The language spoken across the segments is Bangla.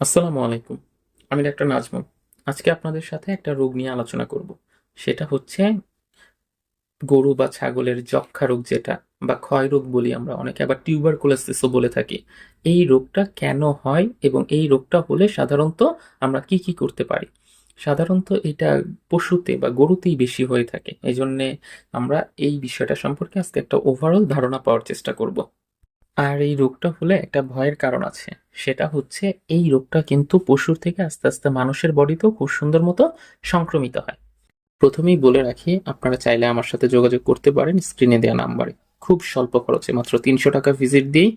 আসসালামু আলাইকুম। আমি ডাক্তার নাজমুল। আজকে আপনাদের সাথে একটা রোগ নিয়ে আলোচনা করব। সেটা হচ্ছে গরু বা ছাগলের যক্ষা রোগ যেটা বা ক্ষয় রোগ বলি আমরা অনেকে, আবার টিউবারকুলোসিসও বলে থাকি। এই রোগটা কেন হয় এবং এই রোগটা হলে সাধারণত আমরা কি কি করতে পারি? সাধারণত এটা পশুতে বা গরুতেই বেশি হয়ে থাকে। এই জন্যে আমরা এই বিষয়টা সম্পর্কে আজকে একটা ওভারঅল ধারণা পাওয়ার চেষ্টা করব। আর এই রোগটা হলে একটা ভয়ের কারণ আছে। সেটা হচ্ছে এই রোগটা কিন্তু পশুর থেকে আস্তে আস্তে মানুষের বডিতেও খুব সুন্দর মতো সংক্রমিত হয়। প্রথমেই বলে রাখি, আপনারা চাইলে আমার সাথে যোগাযোগ করতে পারেন স্ক্রিনে দেওয়া নাম্বারে। খুব স্বল্প খরচে, মাত্র তিনশো টাকা ভিজিট দিয়েই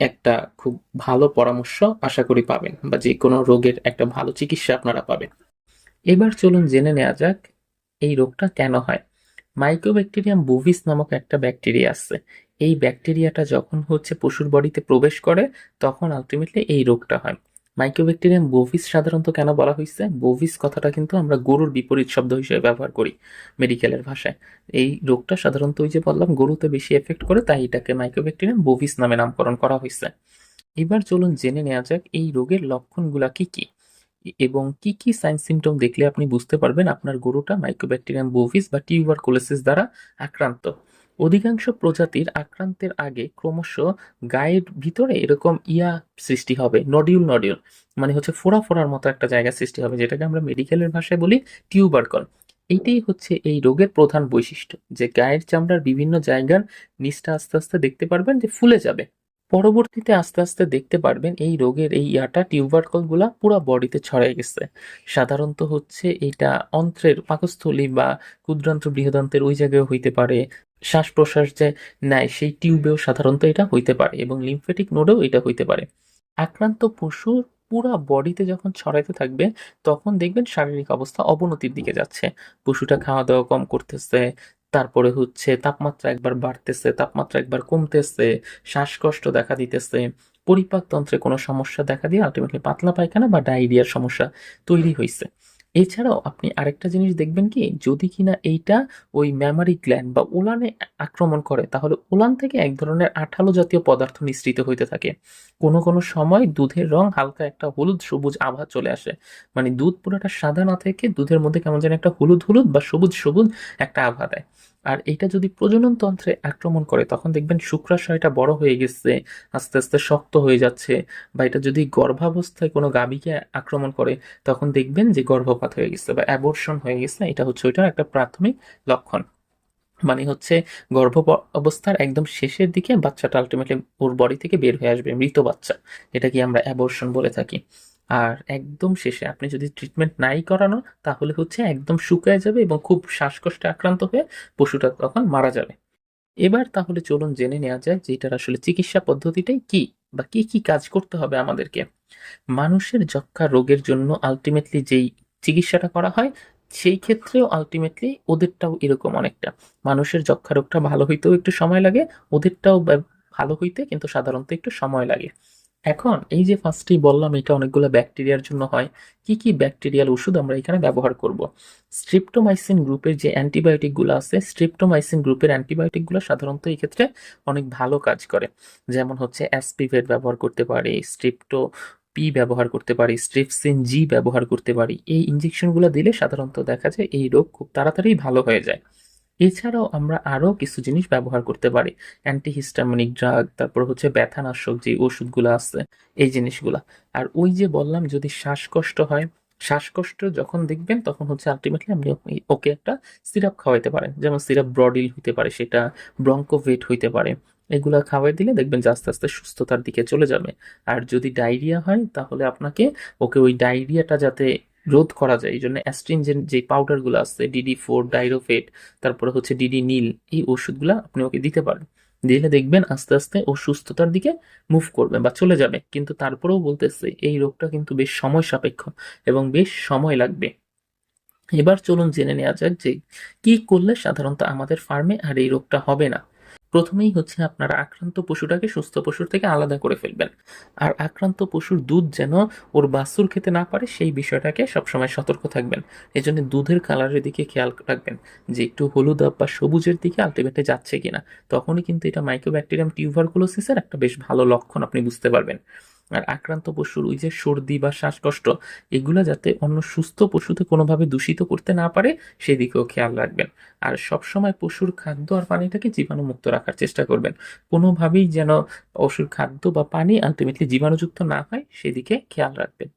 একটা খুব ভালো পরামর্শ আশা করি পাবেন বা যে কোনো রোগের একটা ভালো চিকিৎসা আপনারা পাবেন। এবার চলুন জেনে নেওয়া যাক এই রোগটা কেন হয়। মাইক্রোব্যাকটেরিয়াম বুভিস নামক একটা ব্যাকটেরিয়া আছে। এই ব্যাকটেরিয়াটা যখন হচ্ছে পশুর বডিতে প্রবেশ করে, তখন আলটিমেটলি এই রোগটা হয়। মাইক্রোব্যাকটেরিয়াম বোভিস সাধারণত কেন বলা হয়েছে বোভিস কথাটা কিন্তু আমরা গরুর বিপরীত শব্দ হিসেবে ব্যবহার করি মেডিকেলের ভাষায়। এই রোগটা সাধারণত ওই যে বললাম, গরুতে বেশি এফেক্ট করে, তাই এটাকে মাইক্রোব্যাকটেরিয়াম বোভিস নামে নামকরণ করা হয়েছে এবার চলুন জেনে নেওয়া যাক, এই রোগের লক্ষণগুলা কি কি? এবং কি কি সাইন সিমটম দেখলে আপনি বুঝতে পারবেন আপনার গরুটা মাইক্রোব্যাকটেরিয়াম বোভিস বা টিউবার কোলেসিস দ্বারা আক্রান্ত। অধিকাংশ প্রজাতির আক্রান্তের আগে ক্রমশ গায়ের ভিতরে এরকম ইয়া সৃষ্টি হবে নডিউল নডিউল মানে হচ্ছে ফোড়া ফোড়ার মতো একটা জায়গা সৃষ্টি হবে, যেটাকে আমরা মেডিকেলের ভাষায় বলি টিউবারকল এইটাই হচ্ছে এই রোগের প্রধান বৈশিষ্ট্য, যে গায়ের চামড়ার বিভিন্ন জায়গার নিচটা আস্তে আস্তে দেখতে পারবেন যে ফুলে যাবে। পরবর্তীতে আস্তে আস্তে দেখতে পারবেন এই রোগের এই ইয়াটা টিউবারকলগুলা পুরো বডিতে ছড়াই গেছে। সাধারণত হচ্ছে এটা অন্ত্রের পাকস্থলী বা ক্ষুদ্রান্ত্র বৃহদান্তের ওই জায়গায় হইতে পারে। শ্বাস প্রশ্বাস যে নেয় সেই টিউবেও সাধারণত এটা হইতে পারে এবং লিমফেটিক নোডেও এটা হইতে পারে। আক্রান্ত পশুর পুরা বডিতে যখন ছড়াইতে থাকবে, তখন দেখবেন শারীরিক অবস্থা অবনতির দিকে যাচ্ছে। পশুটা খাওয়া দাওয়া কম করতেছে তারপরে হচ্ছে তাপমাত্রা একবার বাড়তেছে, তাপমাত্রা একবার কমতেছে, শ্বাসকষ্ট দেখা দিতেছে। পরিপাকতন্ত্রে কোনো সমস্যা দেখা দিয়ে আলটিমেটলি পাতলা পায়খানা বা ডায়রিয়ার সমস্যা তৈরি হয়েছে এছাড়াও আপনি আরেকটা জিনিস দেখবেন কি, যদি কিনা এইটা ওই ম্যামারি গ্ল্যান্ড বা উলানে আক্রমণ করে, তাহলে উলান থেকে এক ধরনের আঠালো জাতীয় পদার্থ নিঃসৃত হইতে থাকে। কোনো কোনো সময় দুধের রং হালকা একটা হলুদ সবুজ আভা চলে আসে। মানে দুধ পুরোটা সাদা না থেকে দুধের মধ্যে কেমন যেন একটা হলুদ হলুদ বা সবুজ সবুজ একটা আভা দেয়। আর এটা যদি প্রজনন তন্ত্রে আক্রমণ করে, তখন দেখবেন শুক্রাশয়টা বড় হয়ে গেছে, আস্তে আস্তে শক্ত হয়ে যাচ্ছে, বা এটা যদি গর্ভাবস্থায় কোনো গাভীকে আক্রমণ করে, তখন দেখবেন যে গর্ভপাত হয়ে গেছে বা অ্যাবর্ষণ হয়ে গেছে, এটা হচ্ছে ওইটার একটা প্রাথমিক লক্ষণ। মানে হচ্ছে গর্ভ অবস্থার একদম শেষের দিকে বাচ্চাটা আলটিমেটলি ওর বডি থেকে বের হয়ে আসবে, মৃত বাচ্চা, এটাকে আমরা অ্যাবর্ষণ বলে থাকি। আর একদম শেষে আপনি যদি ট্রিটমেন্ট নাই করানো, তাহলে হচ্ছে একদম শুকায় যাবে এবং খুব শ্বাসকষ্টে আক্রান্ত হয়ে পশুটা তখন মারা যাবে। এবার তাহলে চলুন জেনে নেওয়া যায় যে এটার আসলে চিকিৎসা পদ্ধতিটাই কি বা কি কি কাজ করতে হবে আমাদেরকে। মানুষের যক্ষা রোগের জন্য আলটিমেটলি যেই চিকিৎসাটা করা হয়, সেই ক্ষেত্রেও আলটিমেটলি ওদেরটাও এরকম অনেকটা। মানুষের যক্ষা রোগটা ভালো হইতেও একটু সময় লাগে, ওদেরটাও ভালো হইতে কিন্তু সাধারণত একটু সময় লাগে। এখন এই যে ফার্স্টেই বললাম এটা অনেকগুলো ব্যাকটেরিয়ার জন্য হয়, কি কি ব্যাকটেরিয়াল ওষুধ আমরা এখানে ব্যবহার করব? স্ট্রিপ্টোমাইসিন গ্রুপের যে অ্যান্টিবায়োটিকগুলো আছে স্ট্রিপ্টোমাইসিন গ্রুপের অ্যান্টিবায়োটিকগুলো সাধারণত এই ক্ষেত্রে অনেক ভালো কাজ করে। যেমন হচ্ছে অ্যাসপিভেট ব্যবহার করতে পারি স্ট্রিপ্টো পি ব্যবহার করতে পারি স্ট্রিপসিন জি ব্যবহার করতে পারি। এই ইঞ্জেকশনগুলো দিলে সাধারণত দেখা যায় এই রোগ খুব তাড়াতাড়ি ভালো হয়ে যায়। এছাড়াও আমরা আরও কিছু জিনিস ব্যবহার করতে পারি। অ্যান্টিহিস্টামিনিক ড্রাগ তারপর হচ্ছে ব্যথানাশক যে ওষুধগুলো আছে, এই জিনিসগুলা। আর ওই যে বললাম, যদি শ্বাসকষ্ট হয়, শ্বাসকষ্ট যখন দেখবেন, তখন হচ্ছে আলটিমেটলি আপনি ওকে- একটা সিরাপ খাওয়াইতে পারেন। যেমন সিরাপ ব্রডিল হইতে পারে, সেটা ব্রঙ্কোভেট হইতে পারে। এগুলা খাওয়াই দিলে দেখবেন যে আস্তে আস্তে সুস্থতার দিকে চলে যাবে। আর যদি ডায়রিয়া হয়, তাহলে আপনাকে ওকে ওই ডায়রিয়াটা যাতে রোধ করা যায়। এই জন্য অ্যাস্ট্রিনজেন্ট যে পাউডারগুলো আছে ডিডি ফোর ডাইরোফেট তারপরে হচ্ছে ডিডি নীল, এই ওষুধগুলো আপনি ওকে দিতে পারেন। দিলে দেখবেন আস্তে আস্তে ও সুস্থতার দিকে মুভ করবে বা চলে যাবে। কিন্তু তারপরেও বলতেছে, এই রোগটা কিন্তু বেশ সময় সাপেক্ষ এবং বেশ সময় লাগবে। এবার চলুন জেনে নেওয়া যাক যে কি করলে সাধারণত আমাদের ফার্মে আর এই রোগটা হবে না। প্রথমেই হচ্ছে আপনারা আক্রান্ত পশুটাকে সুস্থ পশুর থেকে আলাদা করে ফেলবেন। আর আক্রান্ত পশুর দুধ যেন ওর বাসুর খেতে না পারে, সেই বিষয়টাকে সবসময় সতর্ক থাকবেন। এই জন্য দুধের কালারের দিকে খেয়াল রাখবেন যে একটু হলুদ বা সবুজের দিকে আলটিমেটে যাচ্ছে কিনা। তখনই কিন্তু এটা মাইক্রোব্যাকটেরিয়াম টিউভারকুলোসিসের একটা বেশ ভালো লক্ষণ আপনি বুঝতে পারবেন। আর আক্রান্ত পশুর ওই যে সর্দি বা শ্বাসকষ্ট, এগুলো যাতে অন্য সুস্থ পশুতে কোনোভাবে দূষিত করতে না পারে, সেদিকেও খেয়াল রাখবেন। আর সবসময় পশুর খাদ্য আর পানিটাকে জীবাণুমুক্ত রাখার চেষ্টা করবেন। কোনোভাবেই যেন পশুর খাদ্য বা পানি আলটিমেটলি জীবাণুযুক্ত না হয়, সেদিকে খেয়াল রাখবেন।